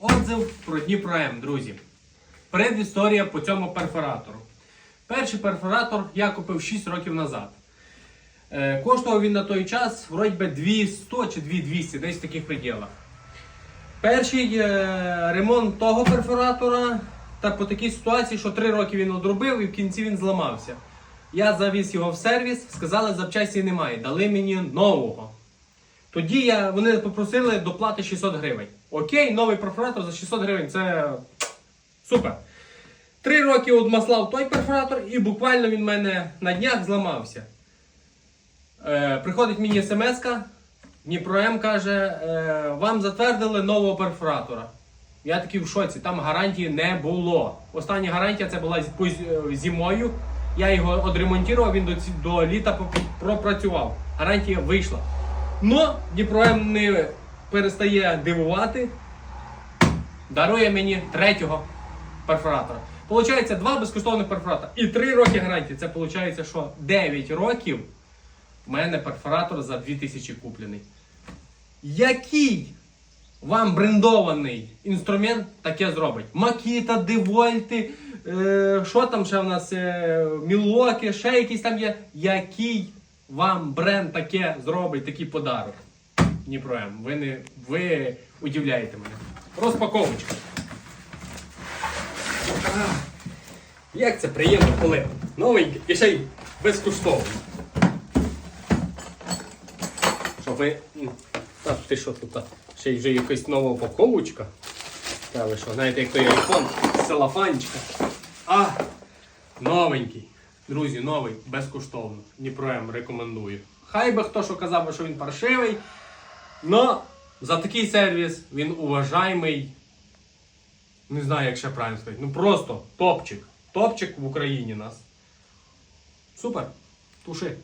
Отзив про Дніпро М, друзі. Предісторія по цьому перфоратору. Перший перфоратор я купив 6 років назад. Е, коштував він на той час вроді би 200 чи 2200, десь в таких пределах. Перший е, ремонт того перфоратора та по такій ситуації, що 3 роки він одробив і в кінці він зламався. Я завіз його в сервіс, сказали, запчасті немає, дали мені нового. Тоді я, вони попросили доплати 600 гривень. Окей, новий перфоратор за 600 гривень це супер. Три роки одмаслав той перфоратор, і буквально він в мене на днях зламався. Е, приходить мені смс-ка, Дніпро М каже, е, вам затвердили нового перфоратора. Я такий в шоці, там гарантії не було. Остання гарантія це була з- поз- зимою. Я його одремонтував, він до, до літа пропрацював. Гарантія вийшла. Но Дніпро не перестає дивувати. Дарує мені третього перфоратора. Получається два безкоштовних перфоратора. І три роки гарантії. Це виходить, що 9 років в мене перфоратор за 2000 куплений. Який вам брендований інструмент таке зробить? Макіта, Девольти, е, що там ще в нас? Е, Мілоки, ще якісь там є. Який вам бренд таке зробить, такий подарок? Дніпро М. Ви, не, ви удивляєте мене. Розпаковочка. Як це приємно, коли новенький і ще й безкоштовно. Що ви. м, ти що тут? Ще й вже якась нова упаковочка. Та ви що, знаєте, як той айфон, целофанчика. А, новенький. Друзі, новий, безкоштовно. Дніпро рекомендую. Хай би хто що казав, що він паршивий. Но за такий сервіс він уважаємий. Не знаю, як ще правильно сказати. Ну просто топчик. Топчик в Україні нас. Супер. Туши.